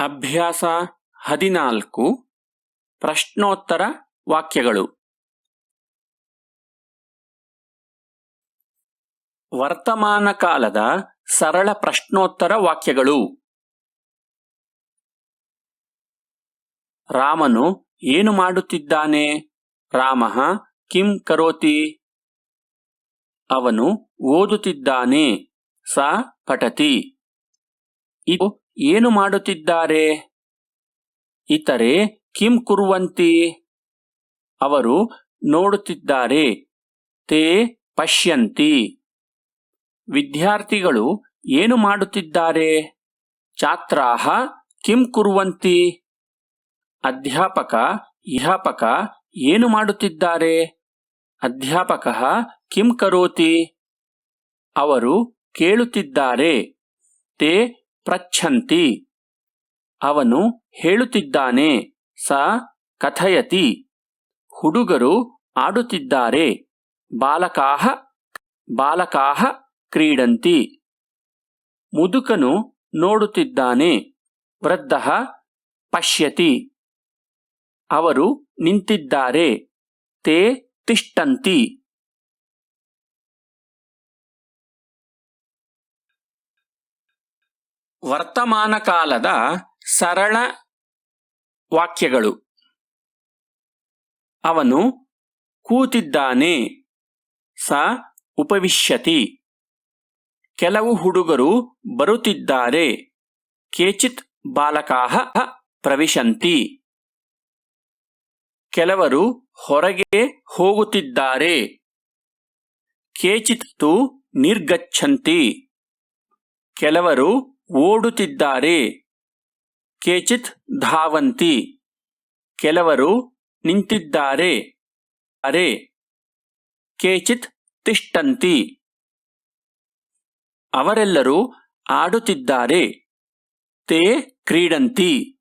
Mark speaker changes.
Speaker 1: ಅಭ್ಯಾಸ ಹದಿನಾಲ್ಕು. ಪ್ರಶ್ನೋತ್ತರ ವಾಕ್ಯಗಳು. ವರ್ತಮಾನ ಕಾಲದ ಸರಳ ಪ್ರಶ್ನೋತ್ತರ ವಾಕ್ಯಗಳು. ರಾಮನು ಏನು ಮಾಡುತ್ತಿದ್ದಾನೆ? ರಾಮಃ, ಕಿಂ ಕರೋತಿ. ಅವನು ಓದುತ್ತಿದ್ದಾನೆ. ಸ, ಪಠತಿ. ಇದು ಏನು ಮಾಡುತ್ತಿದ್ದಾರೆ? ಇತರೆ ಕಿಂ ಕುರುವಂತಿ ಅವರು ನೋಡುತ್ತಿದ್ದಾರೆ, ತೇ ಪಶ್ಯಂತಿ. ವಿದ್ಯಾರ್ಥಿಗಳು ಏನು ಮಾಡುತ್ತಿದ್ದಾರೆ? ಛಾತ್ರಾಹ ಕಿಂ ಕುರುವಂತಿ. ಅಧ್ಯಾಪಕ, ಇಹಾಪಕ ಏನು ಮಾಡುತ್ತಿದ್ದಾರೆ? ಅಧ್ಯಾಪಕ ಕಿಂ ಕರೋತಿ. ಅವರು ಕೇಳುತ್ತಿದ್ದಾರೆ, ತೇ ಪೃಚ್ಛಂತಿ ಅವನು ಹೇಳುತ್ತಿದ್ದಾನೆ, ಸ ಕಥಯತಿ. ಹುಡುಗರು ಆಡುತ್ತಿದ್ದಾರೆ, ಬಾಲಕಾಹ ಬಾಲಕಾಹ ಕ್ರೀಡಂತಿ. ಮುದುಕನು ನೋಡುತ್ತಿದ್ದಾನೆ, ವೃದ್ಧ ಪಶ್ಯತಿ. ಅವರು ನಿಂತಿದ್ದಾರೆ, ತೇ ತಿಷ್ಟಂತಿ. ವರ್ತಮಾನ ಕಾಲದ ಸರಳ ವಾಕ್ಯಗಳು. ಅವನು ಕೂತಿದ್ದಾನೆ, ಸ ಉಪವಿಶ್ಯತಿ. ಕೆಲವು ಹುಡುಗರು ಬರುತ್ತಿದ್ದಾರೆ, ಕೇಚಿತ್ ಬಾಲಕಾಹ ಪ್ರವಿಶಂತಿ. ಕೆಲವರು ಹೊರಗೆ ಹೋಗುತ್ತಿದ್ದಾರೆ, ಕೇಚಿತ್ ತು ನಿರ್ಗಚ್ಚಂತಿ ಕೆಲವರು ಓಡುತ್ತಿದ್ದಾರೆ. ಕೇಚಿತ್ ಧಾವಂತಿ. ಕೆಲವರು ನಿಂತಿದ್ದಾರೆ. ಅರೆ ಕೇಚಿತ್ ತಿಷ್ಟಂತಿ. ಅವರೆಲ್ಲರೂ ಆಡುತ್ತಿದ್ದಾರೆ. ತೇ ಕ್ರೀಡಂತಿ.